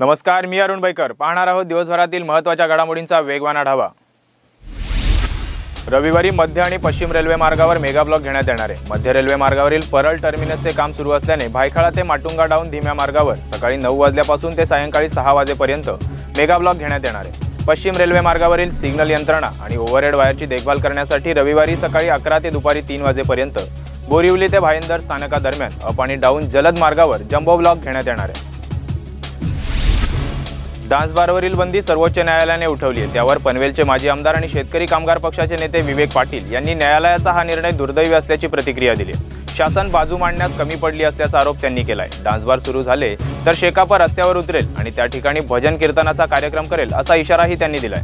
नमस्कार मी अरुण बैकर. पाहणार आहोत दिवसभरातील महत्त्वाच्या घडामोडींचा वेगवान आढावा. रविवारी मध्य आणि पश्चिम रेल्वे मार्गावर मेगा ब्लॉक घेण्यात येणार आहे. मध्य रेल्वे मार्गावरील परळ टर्मिनसचे काम सुरू असल्याने भायखळा ते माटुंगा डाऊन धीम्या मार्गावर सकाळी नऊ वाजल्यापासून ते सायंकाळी सहा वाजेपर्यंत मेगा ब्लॉक घेण्यात येणार आहे. पश्चिम रेल्वे मार्गावरील सिग्नल यंत्रणा आणि ओव्हरहेड वायरची देखभाल करण्यासाठी रविवारी सकाळी अकरा ते दुपारी तीन वाजेपर्यंत बोरिवली ते भाईंदर स्थानकादरम्यान अप आणि डाऊन जलद मार्गावर जम्बो ब्लॉक घेण्यात येणार आहे. डान्सबारवरील बंदी सर्वोच्च न्यायालयाने उठवली आहे. त्यावर पनवेलचे माजी आमदार आणि शेतकरी कामगार पक्षाचे नेते विवेक पाटील यांनी न्यायालयाचा हा निर्णय दुर्दैवी असल्याची प्रतिक्रिया दिली शासन बाजू मांडण्यास कमी पडली असल्याचा आरोप त्यांनी केलाय. डान्सबार सुरू झाले तर शेकापा रस्त्यावर उतरेल आणि त्या ठिकाणी भजन कीर्तनाचा कार्यक्रम करेल असा इशाराही त्यांनी दिलाय.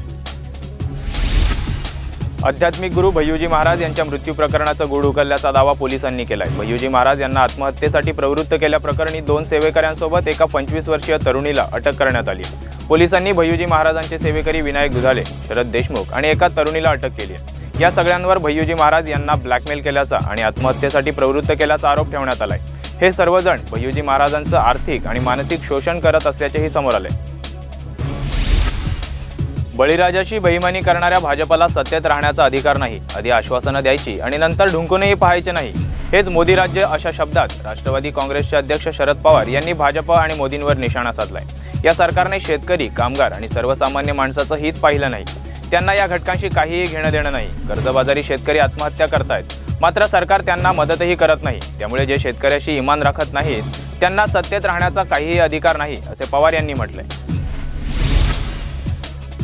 आध्यात्मिक गुरु भय्यूजी महाराज यांच्या मृत्यू प्रकरणाचा गुढ उकलल्याचा दावा पोलिसांनी केलाय. भय्यूजी महाराज यांना आत्महत्येसाठी प्रवृत्त केल्याप्रकरणी दोन सेवेकऱ्यांसोबत एका पंचवीस वर्षीय तरुणीला अटक करण्यात आली पोलिसांनी भय्यूजी महाराजांचे सेवेकरी विनायक दुधाले शरद देशमुख आणि एका तरुणीला अटक केली आहे. या सगळ्यांवर भय्यूजी महाराज यांना ब्लॅकमेल केल्याचा आणि आत्महत्येसाठी प्रवृत्त केल्याचा आरोप ठेवण्यात आलाय. हे सर्वजण भय्यूजी महाराजांचं आर्थिक आणि मानसिक शोषण करत असल्याचेही समोर आले बळीराजाशी बेईमानी करणाऱ्या भाजपला सत्तेत राहण्याचा अधिकार नाही. आधी आश्वासनं द्यायची आणि नंतर ढुंकूनही पाहायचे नाही. हेच मोदी राज्य अशा शब्दात राष्ट्रवादी काँग्रेसचे अध्यक्ष शरद पवार यांनी भाजप आणि मोदींवर निशाणा साधलाय. या सरकारने शेतकरी कामगार आणि सर्वसामान्य माणसाचं हित पाहिलं नाही. त्यांना या घटकांशी काहीही घेणं देणं नाही. कर्जबाजारी शेतकरी आत्महत्या करतायत. मात्र सरकार त्यांना मदतही करत नाही. त्यामुळे जे शेतकऱ्याशी इमान राखत नाहीत त्यांना सत्तेत राहण्याचा काहीही अधिकार नाही असे पवार यांनी म्हटलंय.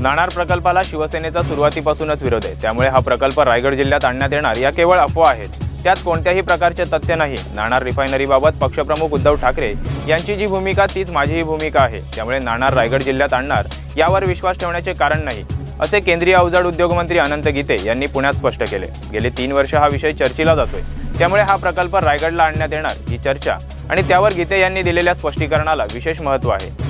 नाणार प्रकल्पाला शिवसेनेचा सुरुवातीपासूनच विरोध आहे. त्यामुळे हा प्रकल्प रायगड जिल्ह्यात आणण्यात येणार या केवळ अफवा आहेत. त्यात कोणत्याही प्रकारचे तथ्य नाही. नाणार रिफायनरीबाबत पक्षप्रमुख उद्धव ठाकरे यांची जी भूमिका तीच माझीही भूमिका आहे. त्यामुळे नाणार रायगड जिल्ह्यात आणणार यावर विश्वास ठेवण्याचे कारण नाही असे केंद्रीय अवजड उद्योग मंत्री अनंत गीते यांनी पुण्यात स्पष्ट केले. गेले तीन वर्ष हा विषय चर्चेला जातोय. त्यामुळे हा प्रकल्प रायगडला आणण्यात येणार ही चर्चा. आणि त्यावर गीते यांनी दिलेल्या स्पष्टीकरणाला विशेष महत्त्व आहे.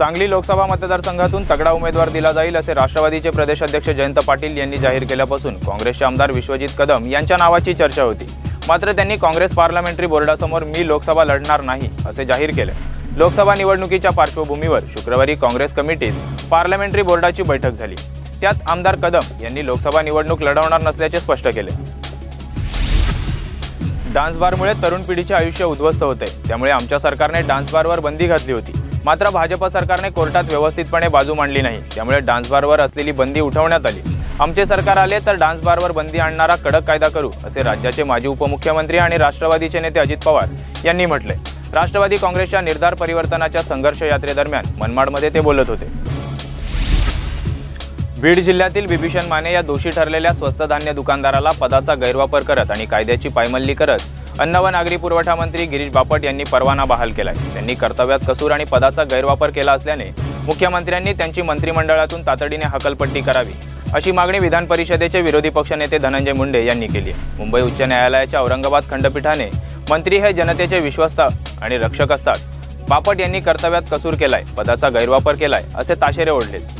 सांगली लोकसभा मतदारसंघातून तगडा उमेदवार दिला जाईल असे राष्ट्रवादीचे प्रदेशाध्यक्ष जयंत पाटील यांनी जाहीर केल्यापासून काँग्रेसचे आमदार विश्वजित कदम यांच्या नावाची चर्चा होती. मात्र त्यांनी काँग्रेस पार्लमेंटरी बोर्डासमोर मी लोकसभा लढणार नाही असे जाहीर केले. लोकसभा निवडणुकीच्या पार्श्वभूमीवर शुक्रवारी काँग्रेस कमिटीत पार्लमेंटरी बोर्डाची बैठक झाली. त्यात आमदार कदम यांनी लोकसभा निवडणूक लढवणार नसल्याचे स्पष्ट केले. डान्स बारमुळे तरुण पिढीचे आयुष्य उद्ध्वस्त होते. त्यामुळे आमच्या सरकारने डान्स बारवर बंदी घातली होती. मात्र भाजप सरकारने कोर्टात व्यवस्थितपणे बाजू मांडली नाही. त्यामुळे डान्सबारवर असलेली बंदी उठवण्यात आली. आमचे सरकार आले तर डान्स बारवर बंदी आणणारा कडक कायदा करू असे राज्याचे माजी उपमुख्यमंत्री आणि राष्ट्रवादीचे नेते अजित पवार यांनी म्हटले. राष्ट्रवादी काँग्रेसच्या निर्धार परिवर्तनाच्या संघर्ष यात्रेदरम्यान मनमाडमध्ये ते बोलत होते. बीड जिल्ह्यातील बिभीषण माने या दोषी ठरलेल्या स्वस्त धान्य दुकानदाराला पदाचा गैरवापर करत आणि कायद्याची पायमल्ली करत अन्न व नागरी पुरवठा मंत्री गिरीश बापट यांनी परवाना बहाल केलाय. त्यांनी कर्तव्यात कसूर आणि पदाचा गैरवापर केला असल्याने मुख्यमंत्र्यांनी त्यांची मंत्रिमंडळातून तातडीने हकलपट्टी करावी अशी मागणी विधान परिषदेचे विरोधी पक्षनेते धनंजय मुंडे यांनी केली आहे. मुंबई उच्च न्यायालयाच्या औरंगाबाद खंडपीठाने मंत्री हे जनतेचे विश्वस्त आणि रक्षक असतात. बापट यांनी कर्तव्यात कसूर केलाय पदाचा गैरवापर केलाय असे ताशेरे ओढलेत.